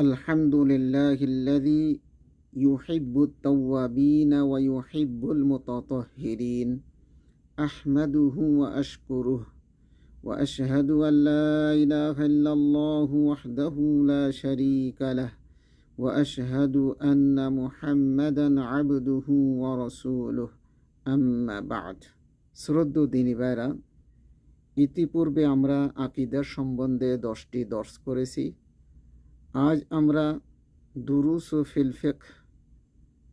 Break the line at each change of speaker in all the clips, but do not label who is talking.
الحمد لله الذي يحب التوابين ويحب المتطهرين. أحمده وأشكره وأشهد أن لا إله إلا الله وحده لا شريك له وأشهد أن محمدا عبده ورسوله. أما بعد শ্রদ্ধ ديني ভাইরা ইতিপূর্বে আমরা আকিদার সম্বন্ধে দশটি দর্শ করেছি। আজ আমরা দুরুস ও ফিলফেক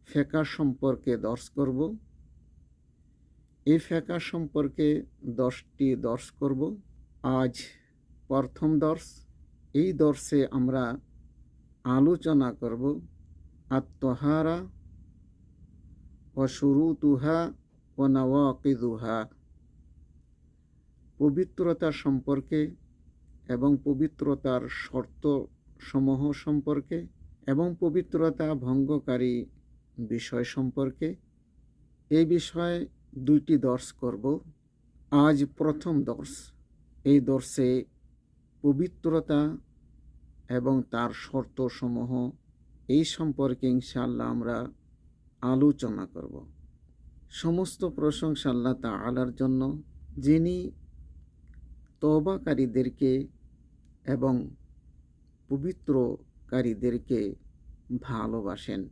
ফেকা সম্পর্কে দর্শ করব। এই ফেকা সম্পর্কে দশটি দর্শ করব। আজ প্রথম দর্শ, এই দর্শে আমরা আলোচনা করব আত্মহারা ও শুরুতুহা ও নওয়াকিদুহা। পবিত্রতা সম্পর্কে এবং পবিত্রতার শর্ত সমূহ সম্পর্কে এবং পবিত্রতা ভঙ্গকারী বিষয় সম্পর্কে এই বিষয়ে দুইটি দর্শ করব। আজ প্রথম দর্শ, এই দর্শে পবিত্রতা এবং তার শর্তসমূহ, এই সম্পর্কে ইনশাআল্লাহ আমরা আলোচনা করব। সমস্ত প্রশংসা আল্লাহ তাআলার জন্য, যিনি তবাকারীদেরকে এবং পবিত্রকারীদেরকে ভালোবাসেন।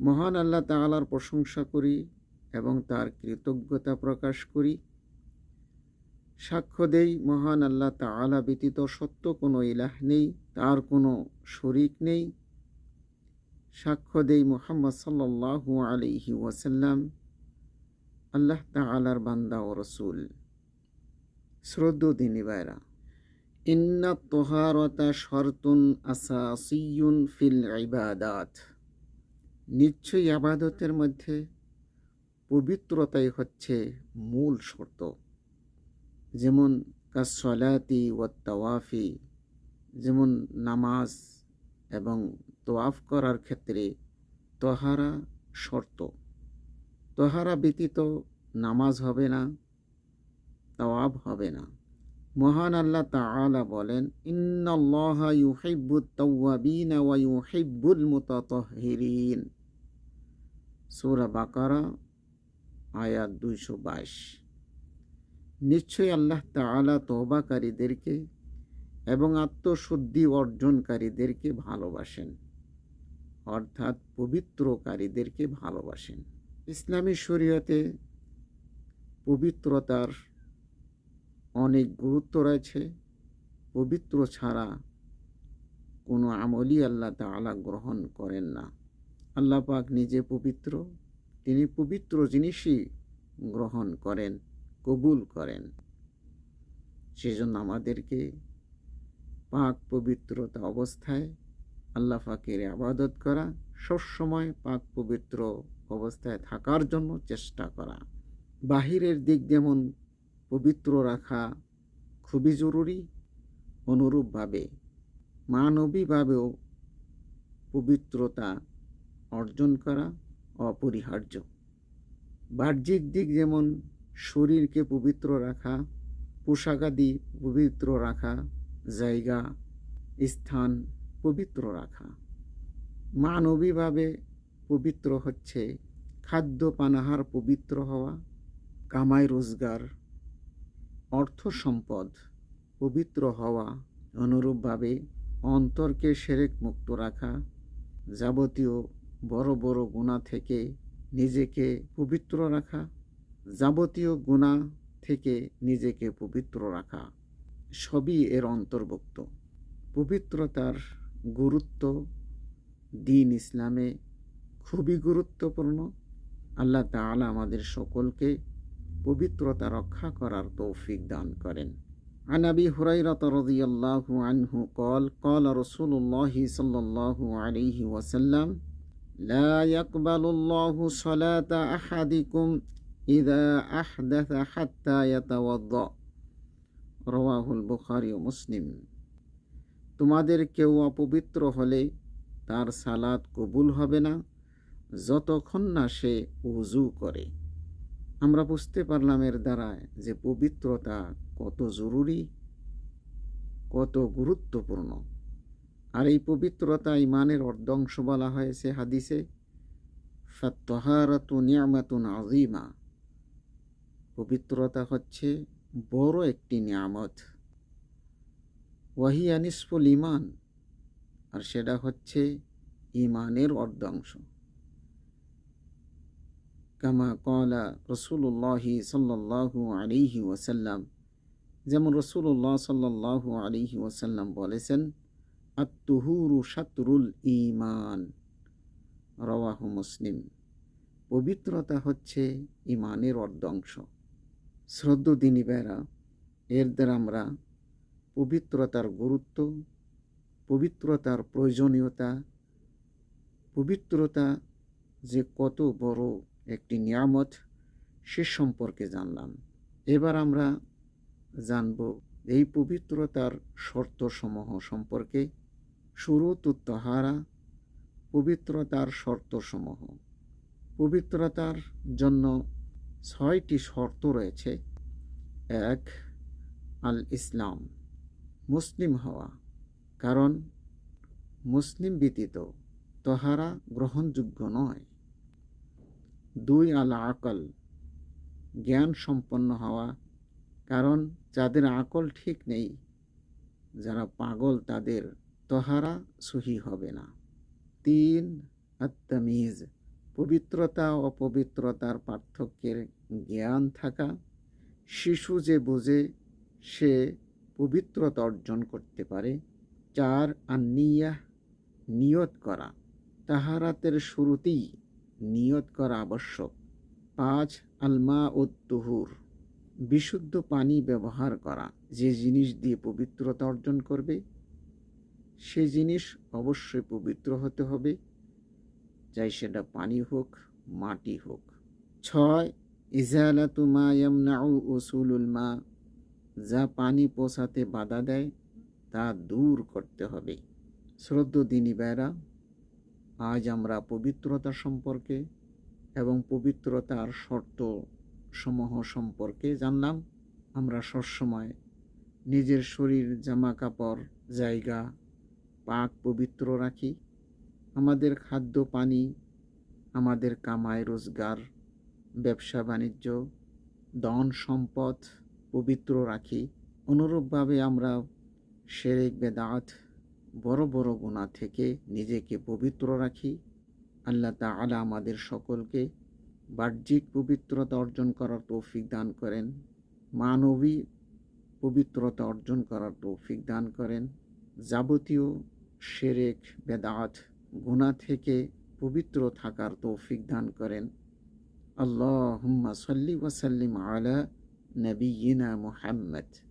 মহান আল্লাহ তাআলার প্রশংসা করি এবং তার কৃতজ্ঞতা প্রকাশ করি। সাক্ষ্য দেই, মহান আল্লাহ তাআলা ব্যতীত সত্য কোনো ইলাহ নেই, তার কোনো শরিক নেই। সাক্ষ্য দেই মোহাম্মদ সাল্লাল্লাহু আলাইহি ওয়াসাল্লাম, আল্লাহ তাআলার বান্দা ও রসুল। শ্রদ্ধ দিনী ভাইরা ইন্না তোহারতা শর্তুন আসাসিয়ুন ফিল ইবাদাত। নিশ্চয়ই আবাদতের মধ্যে পবিত্রতাই হচ্ছে মূল শর্ত। যেমন কাসলাতি ও তাওয়াফি, যেমন নামাজ এবং তোয়াফ করার ক্ষেত্রে তহারা শর্ত। তহারা ব্যতীত নামাজ হবে না তাওয়াব হবে না। মহান আল্লাহ তাআলা বলেন, ইন্নাল্লাহা ইউহিব্বুত বাকারা, আয়াত দুইশো বাইশ। নিশ্চয়ই আল্লাহ তাআলা তওবাকারীদেরকে এবং আত্মশুদ্ধি অর্জনকারীদেরকে ভালোবাসেন, অর্থাৎ পবিত্রকারীদেরকে ভালোবাসেন। ইসলামী শরীয়তে পবিত্রতার অনেক গুরুত্ব রয়েছে। পবিত্র ছাড়া কোনো আমলই আল্লাহ তাআলা গ্রহণ করেন না। আল্লাহ পাক নিজে পবিত্র, তিনি পবিত্র জিনিসই গ্রহণ করেন, কবুল করেন। সেজন্য আমাদেরকে পাক পবিত্রতা অবস্থায় আল্লাহ পাকের আবাদত করা, সবসময় পাক পবিত্র অবস্থায় থাকার জন্য চেষ্টা করা। বাহিরের দিক যেমন পবিত্র রাখা খুবই জরুরি, অনুরূপভাবে, মানবীভাবেও পবিত্রতা অর্জন করা অপরিহার্য। বাহ্যিক দিক যেমন শরীরকে পবিত্র রাখা, পোশাকাদি পবিত্র রাখা, জায়গা, স্থান পবিত্র রাখা। মানবীভাবে পবিত্র হচ্ছে খাদ্য পানাহার পবিত্র হওয়া, কামাই রোজগার অর্থ সম্পদ পবিত্র হওয়া অনুরূপভাবে অন্তরকে সেরেক মুক্ত রাখা যাবতীয় বড় বড় গুণা থেকে নিজেকে পবিত্র রাখা যাবতীয় গুণা থেকে নিজেকে পবিত্র রাখা সবই এর অন্তর্ভুক্ত। পবিত্রতার গুরুত্ব দিন ইসলামে খুবই গুরুত্বপূর্ণ। আল্লাহ তাআলা আমাদের সকলকে পবিত্রতা রক্ষা করার তৌফিক দান করেন عن أبي هريرة رضي الله عنه قال قال رسول الله صلى الله عليه وسلم لا يقبل الله صلاة أحدكم إذا أحدث حتى يتوضأ رواه البخاري ومسلم তোমাদের কেউ অপবিত্র হলে তার সালাত কবুল হবে না যতক্ষণ না সে উজু করে আমরা বুঝতে পারলাম এর দ্বারা যে পবিত্রতা কত জরুরি, কত গুরুত্বপূর্ণ। আর এই পবিত্রতা ইমানের অর্ধাংশ বলা হয়েছে হাদিসে, ফাত্তহারাতু নিয়ামাতুন আজিমা পবিত্রতা হচ্ছে বড় একটি নিয়ামত। ওয়াহি আনিসফুল ইমান। আর সেটা হচ্ছে ইমানের অর্ধাংশ। কামা কলা রসুল্লাহি সাল্লাহু আলিহি ওয়াসাল্লাম। যেমন রসুল্লাহ সাল্লাহু আলিহি ওয়াসাল্লাম বলেছেন আত্মহুরু সাতরুল ইমান রওয়াহু মুসলিম। পবিত্রতা হচ্ছে ইমানের অর্ধাংশ। শ্রদ্ধ দিনীবেরা এর দ্বারা আমরা পবিত্রতার গুরুত্ব, পবিত্রতার প্রয়োজনীয়তা, পবিত্রতা যে কত বড় একটি নিয়ামত সে সম্পর্কে জানলাম। এবার আমরা জানব এই পবিত্রতার শর্তসমূহ সম্পর্কে। শুরু তুত্তহারা, পবিত্রতার শর্তসমূহ। পবিত্রতার জন্য ছয়টি শর্ত রয়েছে। এক আল ইসলাম মুসলিম হওয়া। কারণ, মুসলিম ব্যতীত তহারা গ্রহণযোগ্য নয়। দুই আল আকল, জ্ঞান সম্পন্ন হওয়া। কারণ যাদের আকল ঠিক নেই, যারা পাগল, তাদের তহারা সহি হবে না। তিন, আত্মামিজ, পবিত্রতা অপবিত্রতার পার্থক্যের জ্ঞান থাকা। শিশু যে বোঝে, সে পবিত্রতা অর্জন করতে পারে। চার আন্নিয়া নিয়ত করা। তাহারাতের শুরুতেই নিয়ত করা আবশ্যক। পাঁচ আলমা ও তুহুর বিশুদ্ধ পানি ব্যবহার করা। যে জিনিস দিয়ে পবিত্রতা অর্জন করবে, সে জিনিস অবশ্যই পবিত্র হতে হবে, চাই সেটা পানি হোক, মাটি হোক। ছয়, ইজালাতু মা ইয়ামনাউ উসুলুল মা, যা পানি পোষাতে বাধা দেয়, তা দূর করতে হবে। শ্রদ্ধ দিনী বেড়া আজ আমরা পবিত্রতা সম্পর্কে এবং পবিত্রতার শর্ত সমূহ সম্পর্কে জানলাম। আমরা সবসময় নিজের শরীর জামা কাপড় জায়গা, পাক পবিত্র রাখি। আমাদের খাদ্য, পানি, আমাদের কামাই, রোজগার, ব্যবসা, বাণিজ্য, ধন, সম্পদ পবিত্র রাখি। অনুরূপভাবে আমরা শেরেক বেদাত বড় বড় গুণা থেকে নিজেকে পবিত্র রাখি। আল্লাহ তাআলা আমাদের সকলকে বাহ্যিক পবিত্রতা অর্জন করার তৌফিক দান করেন, মানবী পবিত্রতা অর্জন করার তৌফিক দান করেন। যাবতীয় শেরেক বেদাত গুণা থেকে পবিত্র থাকার তৌফিক দান করেন। আল্লাহ সাল্লি ওয়াসাল্লিম আলা নবীনা মুহাম্মদ।